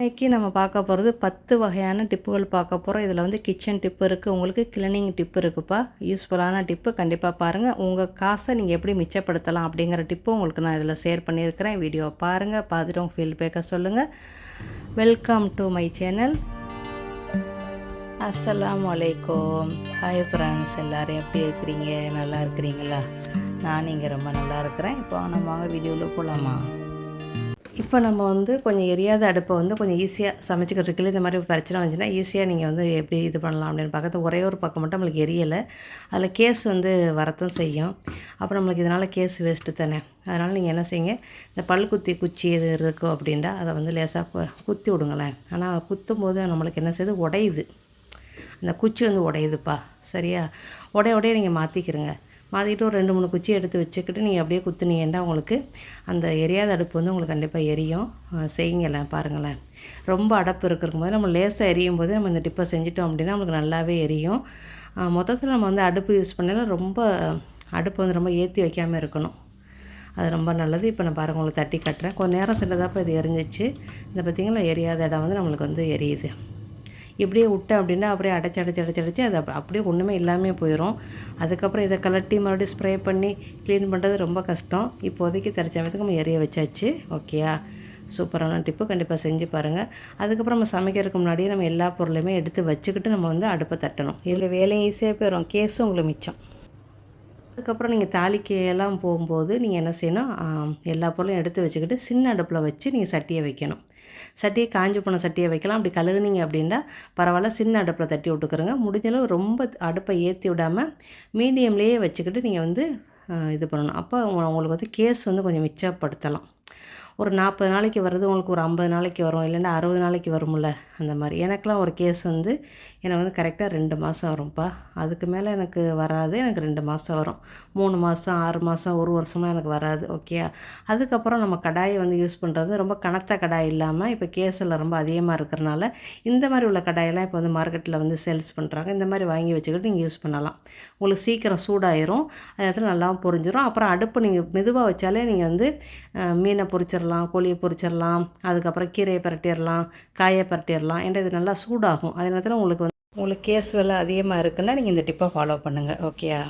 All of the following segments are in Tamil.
இன்னைக்கு நம்ம பார்க்க போகிறது பத்து வகையான டிப்புகள் பார்க்க போகிறோம் இதில் வந்து கிச்சன் டிப்பு இருக்குது உங்களுக்கு கிளீனிங் டிப்பு இருக்குப்பா. யூஸ்ஃபுல்லான டிப்பு கண்டிப்பாக பாருங்கள் உங்கள் காசை நீங்கள் எப்படி மிச்சப்படுத்தலாம் அப்படிங்கிற டிப்பு உங்களுக்கு நான் இதில் ஷேர் பண்ணியிருக்கிறேன். வீடியோ பாருங்கள் பார்த்துட்டு உங்கள் ஃபீல்பேக்கை சொல்லுங்கள் வெல்கம் டு மை சேனல் அஸ்லாம் வலைக்கம் ஹாய் ஃப்ரெண்ட்ஸ் எல்லோரும் எப்படி இருக்கிறீங்க? நல்லா இருக்கிறீங்களா? நான் இங்கே ரொம்ப நல்லா இருக்கிறேன். இப்போ நம்ம வாங்க வீடியோவில் போகலாமா இப்போ நம்ம வந்து கொஞ்சம் எரியாத அடுப்பை வந்து கொஞ்சம் ஈஸியாக சமைச்சிக்கிறதுக்குள்ள இந்த மாதிரி பிரச்சனை வந்துச்சுன்னா ஈஸியாக நீங்கள் வந்து எப்படி இது பண்ணலாம் அப்படின்னு பார்க்கறது. ஒரே ஒரு பக்கம் மட்டும் நம்மளுக்கு எரியலை. அதில் கேஸ் வந்து வரத்தும் செய்யும். அப்புறம் நம்மளுக்கு இதனால் கேஸ் வேஸ்ட்டு தானே. அதனால் நீங்கள் என்ன செய்யுங்க இந்த பல் குத்தி குச்சி எது இருக்கும் அப்படின்டா அதை வந்து லேசாக குத்தி விடுங்களேன். ஆனால் குத்தும் போது நம்மளுக்கு என்ன செய்யுது? உடையுது. அந்த குச்சி வந்து உடையுதுப்பா. சரியா? உடைய உடைய நீங்கள் மாற்றிக்கிறங்க மாற்றிட்டு ஒரு ரெண்டு மூணு குச்சி எடுத்து வச்சுக்கிட்டு நீங்கள் அப்படியே குத்துனீங்கன்னா உங்களுக்கு அந்த எரியாத அடுப்பு வந்து உங்களுக்கு கண்டிப்பாக எரியும். செய்யுங்களேன் பாருங்களேன். ரொம்ப அடப்பு இருக்கிறக்கும் போது நம்ம லேசாக எரியும் போது நம்ம இந்த டிப்பை செஞ்சிட்டோம் அப்படின்னா நம்மளுக்கு நல்லாவே எரியும். மொத்தத்தில் நம்ம வந்து அடுப்பு யூஸ் பண்ணல ரொம்ப அடுப்பு வந்து ரொம்ப ஏற்றி வைக்காமல் இருக்கணும். அது ரொம்ப நல்லது. இப்போ நான் பாருங்கள் உங்களுக்கு தட்டி கட்டுறேன். கொஞ்சம் நேரம் சென்றதாப்போ இது எரிஞ்சிச்சு. இந்த பார்த்திங்களா எரியாத இடம் வந்து நம்மளுக்கு வந்து எரியுது. இப்படியே விட்டேன் அப்படின்னா அப்படியே அடைச்சி அடைச்சி அடைச்சி அடைச்சி அது அப்படியே ஒன்றுமே இல்லாமல் போயிடும் அதுக்கப்புறம் இதை கலட்டி மறுபடியும் ஸ்ப்ரே பண்ணி க்ளீன் பண்ணுறது ரொம்ப கஷ்டம். இப்போதைக்கு தெரிச்சவங்களுக்கு நம்ம எரிய வச்சாச்சு. ஓகேயா சூப்பரான டிப்பு கண்டிப்பாக செஞ்சு பாருங்கள் அதுக்கப்புறம் நம்ம சமைக்கிறதுக்கு முன்னாடியே நம்ம எல்லா பொருளையுமே எடுத்து வச்சுக்கிட்டு நம்ம வந்து அடுப்பை தட்டணும். இதில் வேலையும் ஈஸியாக போயிடும் கேஸும் உங்களுக்கு மிச்சம். அதுக்கப்புறம் நீங்கள் தாலிக்கையெல்லாம் போகும்போது நீங்கள் என்ன செய்யணும்? எல்லா பொருளையும் எடுத்து வச்சுக்கிட்டு சின்ன அடுப்பில் வச்சு நீங்கள் சட்டியை வைக்கணும். சட்டியை காஞ்சி போன சட்டியை வைக்கலாம். அப்படி கழுகுனீங்க அப்படின்னா பரவாயில்ல சின்ன அடுப்பில் தட்டி விட்டுக்கிறோங்க முடிஞ்சளவு ரொம்ப அடுப்பை ஏற்றி விடாமல் மீடியம்லேயே வச்சுக்கிட்டு நீங்கள் வந்து இது பண்ணணும். அப்போ உங்களுக்கு வந்து கேஸ் வந்து கொஞ்சம் மிச்சப்படுத்தலாம். ஒரு நாற்பது நாளைக்கு வர்றது உங்களுக்கு ஒரு ஐம்பது நாளைக்கு வரும் இல்லைன்னா அறுபது நாளைக்கு வரும்ல அந்த மாதிரி. எனக்கெலாம் ஒரு கேஸ் வந்து எனக்கு வந்து கரெக்டாக ரெண்டு மாதம் வரும்ப்பா. அதுக்கு மேலே எனக்கு வராது எனக்கு ரெண்டு மாதம் வரும். மூணு மாதம் ஆறு மாதம் ஒரு வருஷமாக எனக்கு வராது ஓகே அதுக்கப்புறம் நம்ம கடாயை வந்து யூஸ் பண்ணுறது ரொம்ப கனத்த கடாய் இல்லாமல் இப்போ கேஸில் ரொம்ப அதிகமாக இருக்கிறனால இந்த மாதிரி உள்ள கடாயெல்லாம் இப்போ வந்து மார்க்கெட்டில் வந்து சேல்ஸ் பண்ணுறாங்க இந்த மாதிரி வாங்கி வச்சுக்கிட்டு நீங்கள் யூஸ் பண்ணலாம். உங்களுக்கு சீக்கிரம் சூடாயிரும் அது நேரத்தில் நல்லாவும் பொரிஞ்சிடும் அப்புறம் அடுப்பு நீங்கள் மெதுவாக வச்சாலே நீங்கள் வந்து மீனை பொரிச்சிடலாம். கோழியை பொரிச்சிடலாம் அதுக்கப்புறம் கீரையை பரட்டிடலாம் காயை பரட்டிடலாம் என்ற இது நல்லா சூடாகும். அதே நேரத்தில் உங்களுக்கு வந்து உங்களுக்கு கேஸ் விலை அதிகமாக இருக்குன்னா நீங்கள் இந்த டிப்பை ஃபாலோ பண்ணுங்கள் ஓகேயா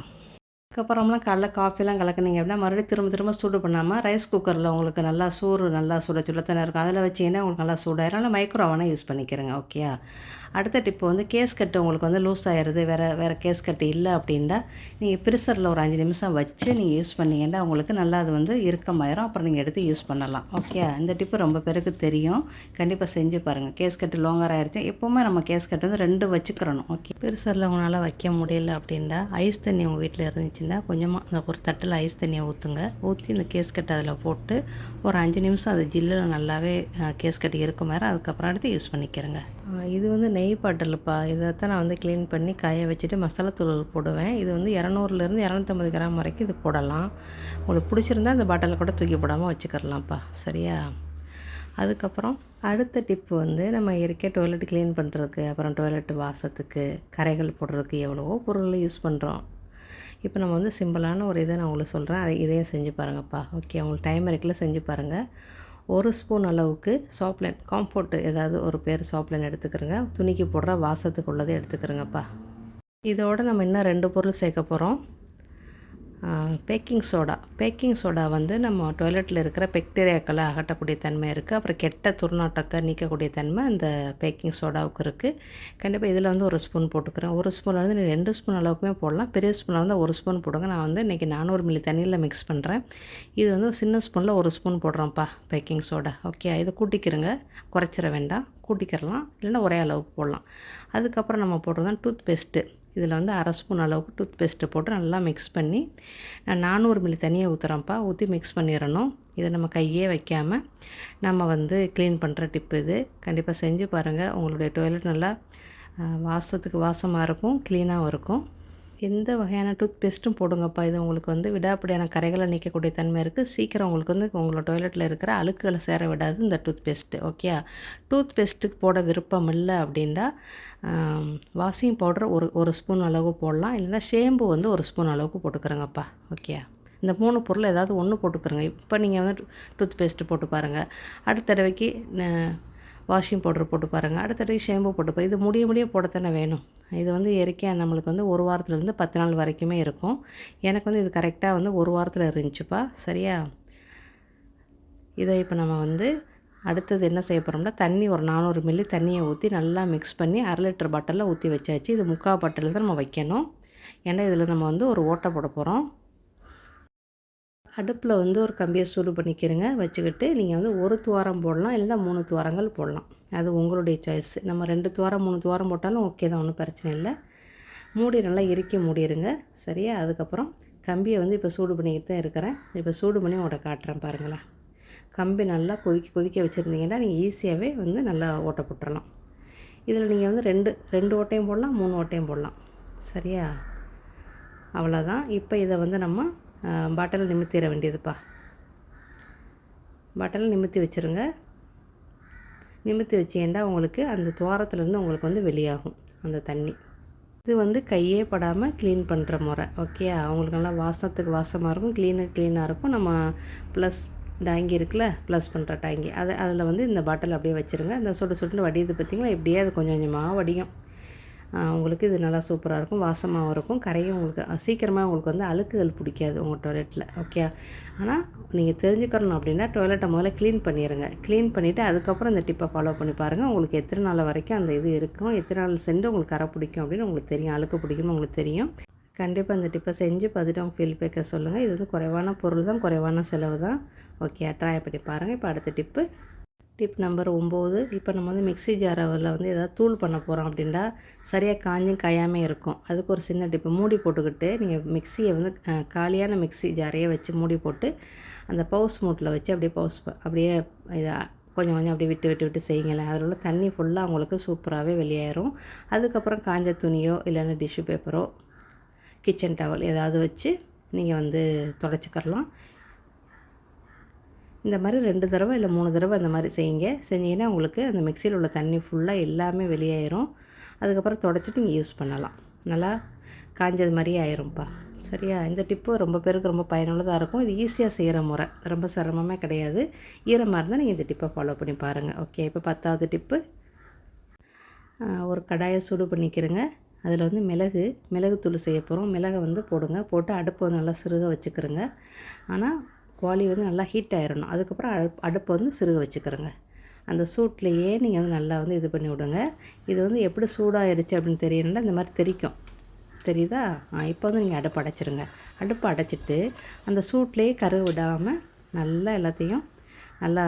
அதுக்கப்புறம்லாம் காலைல காஃபிலாம் கலக்குனீங்க அப்படின்னா மறுபடியும் திரும்ப திரும்ப சூடு பண்ணாமல் ரைஸ் குக்கரில் உங்களுக்கு நல்லா சூறு நல்லா சுட சுடத்தானே இருக்கும். அதில் வச்சிங்கன்னா உங்களுக்கு நல்லா சூடாயிரும். ஆனால் மைக்ரோ யூஸ் பண்ணிக்கிறேங்க. ஓகேயா அடுத்த டிப்பு வந்து கேஸ் கட்டு உங்களுக்கு வந்து லூஸ் ஆகிடுது வேறு வேறு கேஸ் கட்டு இல்லை அப்படின்னா நீங்கள் ப்ரிசரில் ஒரு அஞ்சு நிமிஷம் வச்சு நீங்கள் யூஸ் பண்ணிங்கன்னா உங்களுக்கு நல்லா அது வந்து இறுக்கமாயிரும். அப்புறம் நீங்கள் எடுத்து யூஸ் பண்ணலாம். ஓகே இந்த டிப்பு ரொம்ப பேருக்கு தெரியும். கண்டிப்பாக செஞ்சு பாருங்கள் கேஸ் கட்டு லோங்கர் ஆயிடுச்சு எப்போவுமே நம்ம கேஸ் கட்டு வந்து ரெண்டு வச்சுக்கிறணும். ஓகே ப்ரிசரில் உங்களால் வைக்க முடியல அப்படின்னா ஐஸ் தண்ணி உங்கள் வீட்டில் இருந்துச்சுன்னா கொஞ்சமாக அந்த ஒரு தட்டில் ஐஸ் தண்ணியை ஊற்றுங்க ஊற்றி இந்த கேஸ் கட்டு அதில் போட்டு ஒரு அஞ்சு நிமிஷம் அது ஜில்லில் நல்லாவே கேஸ் கட்டு இருக்கும் மாதிரி அதுக்கப்புறம் எடுத்து யூஸ் பண்ணிக்கிறேங்க. இது வந்து நெய் பாட்டிலுப்பா. இதை தான் நான் வந்து க்ளீன் பண்ணி காய வச்சுட்டு மசாலா தூள் போடுவேன். இது வந்து இரநூறுலேருந்து இரநூத்தம்பது கிராம் வரைக்கும் இது போடலாம். உங்களுக்கு பிடிச்சிருந்தா இந்த பாட்டிலில் கூட தூக்கி போடாமல் வச்சுக்கிறலாம்ப்பா. சரியா? அதுக்கப்புறம் அடுத்த டிப்பு வந்து நம்ம இயற்கை டாய்லெட் க்ளீன் பண்ணுறதுக்கு அப்புறம் டாய்லெட் வாசத்துக்கு கரைகள் போடுறதுக்கு எவ்வளவோ பொருள் யூஸ் பண்ணுறோம் இப்போ நம்ம வந்து சிம்பிளான ஒரு இதை நான் உங்களுக்கு சொல்கிறேன் அதை இதையும் செஞ்சு பாருங்கப்பா. ஓகே உங்களுக்கு டைம் இருக்குல்ல செஞ்சு பாருங்கள் ஒரு ஸ்பூன் அளவுக்கு சாப்லைன் காம்ஃபோர்ட்டு ஏதாவது ஒரு பேர் சாப்லைன் எடுத்துக்கிறோங்க. துணிக்கு போடுற வாசத்துக்கு உள்ளதை எடுத்துக்கிறோங்கப்பா. இதோடு நம்ம இன்னும் ரெண்டு பொருள் சேர்க்க போகிறோம் பேக்கிங் சோடா பேக்கிங் சோடா வந்து நம்ம டாய்லெட்டில் இருக்கிற பெக்டீரியாக்களை அகட்டக்கூடிய தன்மை இருக்குது அப்புறம் கெட்ட துர்நாட்டத்தை நீக்கக்கூடிய தன்மை அந்த பேக்கிங் சோடாவுக்கு இருக்குது கண்டிப்பாக இதில் வந்து ஒரு ஸ்பூன் போட்டுக்கிறேன். ஒரு ஸ்பூனில் வந்து நீங்கள் ரெண்டு ஸ்பூன் அளவுக்குமே போடலாம். பெரிய ஸ்பூனில் வந்து ஒரு ஸ்பூன் போடுங்க. நான் வந்து இன்றைக்கி நானூறு மில்லி தண்ணியில் மிக்ஸ் பண்ணுறேன் இது வந்து சின்ன ஸ்பூனில் ஒரு ஸ்பூன் போடுறோம்ப்பா பேக்கிங் சோடா ஓகே இதை கூட்டிக்கிறங்க. குறைச்சிட வேண்டாம். கூட்டிக்கிறலாம். இல்லைன்னா ஒரே அளவுக்கு போடலாம். அதுக்கப்புறம் நம்ம போடுறது தான் டூத் பேஸ்ட்டு இதில் வந்து அரை ஸ்பூன் அளவுக்கு டூத் பேஸ்ட்டை போட்டு நல்லா மிக்ஸ் பண்ணி நான் நானூறு மில்லி தண்ணியை ஊற்றுறேன்ப்பா ஊற்றி மிக்ஸ் பண்ணிடணும் இதை நம்ம கையே வைக்காமல் நம்ம வந்து க்ளீன் பண்ணுற டிப்பு இது. கண்டிப்பாக செஞ்சு பாருங்கள் உங்களுடைய டொய்லெட் நல்லா வாசத்துக்கு வாசமாக இருக்கும் க்ளீனாகவும் இருக்கும். எந்த வகையான டூத் பேஸ்ட்டும் போடுங்கப்பா. இது உங்களுக்கு வந்து விடாப்படியான கரைகளை நீக்கக்கூடிய தன்மை இருக்குது சீக்கிரம் உங்களுக்கு வந்து உங்களோட டாய்லெட்டில் இருக்கிற அழுக்குகளை சேர விடாது இந்த டூத் பேஸ்ட்டு ஓகே டூத் பேஸ்ட்டுக்கு போட விருப்பம் இல்லை அப்படின்னா வாஷிங் பவுடர் ஒரு ஒரு ஸ்பூன் அளவு போடலாம். இல்லைன்னா ஷேம்பு வந்து ஒரு ஸ்பூன் அளவுக்கு போட்டுக்கிறேங்கப்பா ஓகே இந்த மூணு பொருள் ஏதாவது ஒன்று போட்டுக்கிறோங்க. இப்போ நீங்கள் வந்து டூத் பேஸ்ட்டு போட்டு பாருங்கள் அடுத்த தடவைக்கு வாஷிங் பவுடர் போட்டு பாருங்கள் அடுத்த டைம் ஷாம்பு போட்டு இது முடிய முடிய போடத்தானே வேணும். இது வந்து இயற்கையாக நம்மளுக்கு வந்து ஒரு வாரத்துலேருந்து பத்து நாள் வரைக்குமே இருக்கும். எனக்கு வந்து இது கரெக்டாக வந்து ஒரு வாரத்தில் இருந்துச்சுப்பா. சரியா? இதை இப்போ நம்ம வந்து அடுத்தது என்ன செய்ய போகிறோம்னா தண்ணி ஒரு நானூறு மில்லி தண்ணியை ஊற்றி நல்லா மிக்ஸ் பண்ணி அரை லிட்டர் பாட்டிலில் ஊற்றி வச்சாச்சு. இது முக்கால் பாட்டில் தான் நம்ம வைக்கணும். ஏன்னா இதில் நம்ம வந்து ஒரு ஓட்டை போட போகிறோம் அடுப்பில் வந்து ஒரு கம்பியை சூடு பண்ணிக்கிறங்க. வச்சுக்கிட்டு நீங்கள் வந்து ஒரு துவாரம் போடலாம் இல்லைன்னா மூணு துவாரங்கள் போடலாம். அது உங்களுடைய சாய்ஸ் நம்ம ரெண்டு துவாரம் மூணு துவாரம் போட்டாலும் ஓகே தான் ஒன்றும் பிரச்சனை இல்லை. மூடி நல்லா இறுக்கி மூடிடுங்க சரியா? அதுக்கப்புறம் கம்பியை வந்து இப்போ சூடு பண்ணிக்கிட்டு தான் இருக்கிறேன். இப்போ சூடு பண்ணி உங்கள்கிட்ட காட்டுறேன் பாருங்களேன். கம்பி நல்லா கொதிக்க கொதிக்க வச்சுருந்தீங்கன்னா நீங்கள் ஈஸியாகவே வந்து நல்லா ஓட்ட போட்டுடலாம் இதில் நீங்கள் வந்து ரெண்டு ரெண்டு ஓட்டையும் போடலாம் மூணு ஓட்டையும் போடலாம். சரியா? அவ்வளோதான் இப்போ இதை வந்து நம்ம பாட்டில் நிமித்திட வேண்டியதுப்பா. பாட்டில் நிமித்தி வச்சுருங்க. நிமித்தி வச்சேன்டா உங்களுக்கு அந்த துவாரத்துலேருந்து உங்களுக்கு வந்து வெளியாகும் அந்த தண்ணி. இது வந்து கையே படாமல் க்ளீன் பண்ணுற முறை ஓகே அவங்களுக்கு நல்லா வாசத்துக்கு வாசமாக இருக்கும் க்ளீனு க்ளீனாக இருக்கும். நம்ம ப்ளஸ் டேங்கி இருக்குல்ல ப்ளஸ் பண்ணுற டேங்கி. அதை அதில் வந்து இந்த பாட்டில் அப்படியே வச்சுருங்க. இந்த சொட்டு சொட்டுன்னு வடியுது பார்த்திங்களா? இப்படியே அது கொஞ்சம் கொஞ்சமாக வடியும். உங்களுக்கு இது நல்லா சூப்பராக இருக்கும். வாசமாகவும் இருக்கும். கரையும் உங்களுக்கு சீக்கிரமாக உங்களுக்கு வந்து அழுக்குகள் பிடிக்காது உங்கள் டொய்லெட்டில் ஓகே ஆனால் நீங்கள் தெரிஞ்சுக்கணும் அப்படின்னா டொய்லெட்டை முதல்ல க்ளீன் பண்ணிடுங்க க்ளீன் பண்ணிவிட்டு அதுக்கப்புறம் இந்த டிப்பை ஃபாலோ பண்ணி பாருங்கள் உங்களுக்கு எத்தனை நாள் வரைக்கும் அந்த இது இருக்கும். எத்தனை நாள் சென்று உங்களுக்கு கரை பிடிக்கும் அப்படின்னு உங்களுக்கு தெரியும். அழுக்கு பிடிக்கும்னு உங்களுக்கு தெரியும். கண்டிப்பாக இந்த டிப்பை செஞ்சு பார்த்துட்டு அவங்க ஃபீல் பேக்க சொல்லுங்கள் இது வந்து குறைவான பொருள் தான் குறைவான செலவு தான். ஓகே ட்ரை பண்ணி பாருங்கள் இப்போ அடுத்த டிப்பு டிப் நம்பர் ஒம்பது. இப்போ நம்ம வந்து மிக்ஸி ஜாரவில் வந்து எதாவது தூள் பண்ண போகிறோம் அப்படின்னா சரியாக காஞ்சும் காயாமல் இருக்கும். அதுக்கு ஒரு சின்ன டிப்பு மூடி போட்டுக்கிட்டு நீங்கள் மிக்ஸியை வந்து காலியான மிக்ஸி ஜாரையே வச்சு மூடி போட்டு அந்த பவுஸ் மூட்டில் வச்சு அப்படியே பவுஸ் அப்படியே இதை கொஞ்சம் கொஞ்சம் அப்படியே விட்டு விட்டு விட்டு செய்யுங்களேன். அதில் உள்ள தண்ணி ஃபுல்லாக உங்களுக்கு சூப்பராகவே வெளியேறும். அதுக்கப்புறம் காஞ்ச துணியோ இல்லைன்னா டிஷ்யூ பேப்பரோ கிச்சன் டவல் ஏதாவது வச்சு நீங்கள் வந்து தொடச்சிக்கிறலாம் இந்த மாதிரி ரெண்டு தடவை இல்லை மூணு தடவை அந்த மாதிரி செய்யுங்க. செஞ்சீங்கன்னா உங்களுக்கு அந்த மிக்சியில் உள்ள தண்ணி ஃபுல்லாக எல்லாமே வெளியாயிரும். அதுக்கப்புறம் தொடச்சிட்டு நீங்கள் யூஸ் பண்ணலாம். நல்லா காஞ்சது மாதிரியே ஆயிரும்ப்பா சரியா? இந்த டிப்பு ரொம்ப பேருக்கு ரொம்ப பயனுள்ளதாக இருக்கும். இது ஈஸியாக செய்கிற முறை. ரொம்ப சிரமமே கிடையாது. ஈரமாக இருந்தால் நீங்கள் இந்த டிப்பை ஃபாலோ பண்ணி பாருங்கள் ஓகே இப்போ பத்தாவது டிப்பு ஒரு கடாயை சுடு பண்ணிக்கிறேங்க. அதில் வந்து மிளகு மிளகுத்தூள் செய்ய போகிறோம் மிளகை வந்து போடுங்க. போட்டு அடுப்பு நல்லா சிறுக வச்சுக்கிறோங்க. ஆனால் கோழி வந்து நல்லா ஹீட் ஆயிடணும் அதுக்கப்புறம் அடுப்பு அடுப்பை வந்து சிறுக வச்சுக்கிறோங்க. அந்த சூட்லேயே நீங்கள் வந்து நல்லா வந்து இது பண்ணி விடுங்க. இது வந்து எப்படி சூடாகிருச்சு அப்படின்னு தெரியணுன்னா இந்த மாதிரி தெரிக்கும். தெரியுதா? இப்போ வந்து நீங்கள் அடுப்பு அடைச்சிருங்க. அடுப்பு அடைச்சிட்டு அந்த சூட்லேயே கரு விடாமல் நல்லா எல்லாத்தையும் நல்லா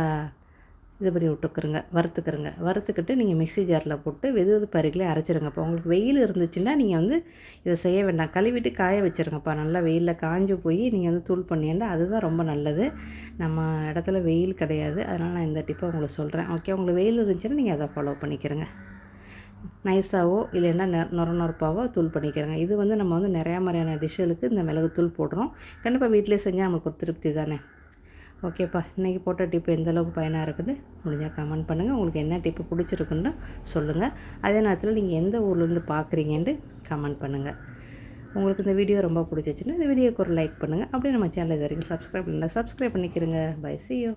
இது பண்ணி விட்டுக்குறங்க வறுத்துக்கிறங்க வறுத்துக்கிட்டு நீங்கள் மிக்சி ஜாரில் போட்டு வெது வெது பருகிலே அரைச்சிருங்க இப்போ உங்களுக்கு வெயில் இருந்துச்சுன்னா நீங்கள் வந்து இதை செய்ய வேண்டாம். கழுவிட்டு காய வச்சுருங்கப்பா. நல்லா வெயிலில் காஞ்சு போய் நீங்கள் வந்து தூள் பண்ணியிருந்தால் அதுதான் ரொம்ப நல்லது. நம்ம இடத்துல வெயில் கிடையாது. அதனால் நான் இந்த டிப்பை உங்களுக்கு சொல்கிறேன் ஓகே உங்களுக்கு வெயில் இருந்துச்சுன்னா நீங்கள் அதை ஃபாலோ பண்ணிக்கிறங்க. நைஸாவோ இல்லைன்னா நெ நொர நொறுப்பாவோ தூள் பண்ணிக்கிறேங்க. இது வந்து நம்ம வந்து நிறையா மாதிரியான டிஷ்ஷுகளுக்கு இந்த மிளகு தூள் போடுறோம். கண்டிப்பாக வீட்டிலே செஞ்சால் நம்மளுக்கு ஒரு திருப்தி தானே? ஓகேப்பா இன்றைக்கி போட்ட டிப்பு எந்தளவுக்கு பயனாக இருக்குது முடிஞ்சால் கமெண்ட் பண்ணுங்கள் உங்களுக்கு என்ன டிப்பு பிடிச்சிருக்குன்னு சொல்லுங்கள் அதே நேரத்தில் நீங்கள் எந்த ஊர்லேருந்து பார்க்குறீங்கன்ட்டு கமெண்ட் பண்ணுங்கள் உங்களுக்கு இந்த வீடியோ ரொம்ப பிடிச்சிச்சுன்னா இந்த வீடியோக்கு ஒரு லைக் பண்ணுங்கள் அப்படியே நம்ம சேனல் இது வரைக்கும் சப்ஸ்கிரைப் பண்ணல சப்ஸ்கிரைப் பண்ணிக்கிறங்க. Bye see you